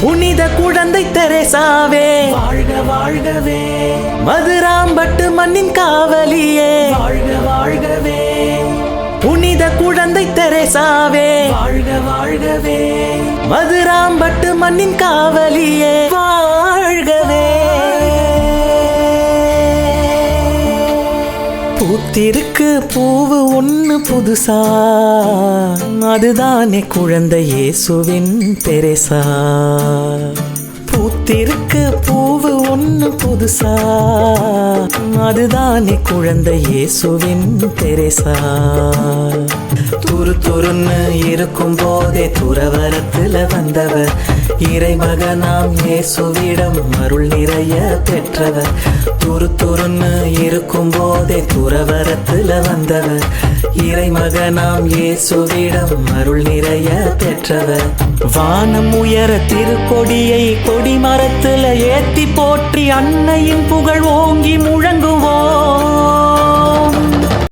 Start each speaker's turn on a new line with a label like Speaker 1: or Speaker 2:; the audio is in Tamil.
Speaker 1: புனித குழந்தை தெரேசாவே.
Speaker 2: வாழ்க வாழ்கவே.
Speaker 1: மதுராம்பட்டு மண்ணின் காவலியே.
Speaker 2: வாழ்க வாழ்கவே.
Speaker 1: புனித குழந்தை தெரேசாவே.
Speaker 2: வாழ்க வாழ்கவே.
Speaker 1: மதுராம்பட்டு மண்ணின் காவலியே. வாழ்கவே. பூத்திருக்கு பூவு ஒண்ணு புதுசா. அதுதானே குழந்தை இயேசுவின் பெருசா? பூத்திருக்கு பூவு ஒன்று புதுசா? அதுதானே குழந்தை இயேசுவின் தெரேசா துரு துருன்னு இருக்கும் போதே துறவரத்துல வந்தவர். இறைமகனாம் இயேசுவிடம் அருள் நிறைய பெற்றவர். துரு துருன்னு இருக்கும் போதே துறவரத்துல வந்தவர். இறைமகனாம் இயேசுவிடம் அருள் நிறைய பெற்றவர். வானம் உயர திருக்கொடியை கொடி மரத்துல ஏத்தி போற்றி அன்னையின் புகழ் ஓங்கி முழங்கும்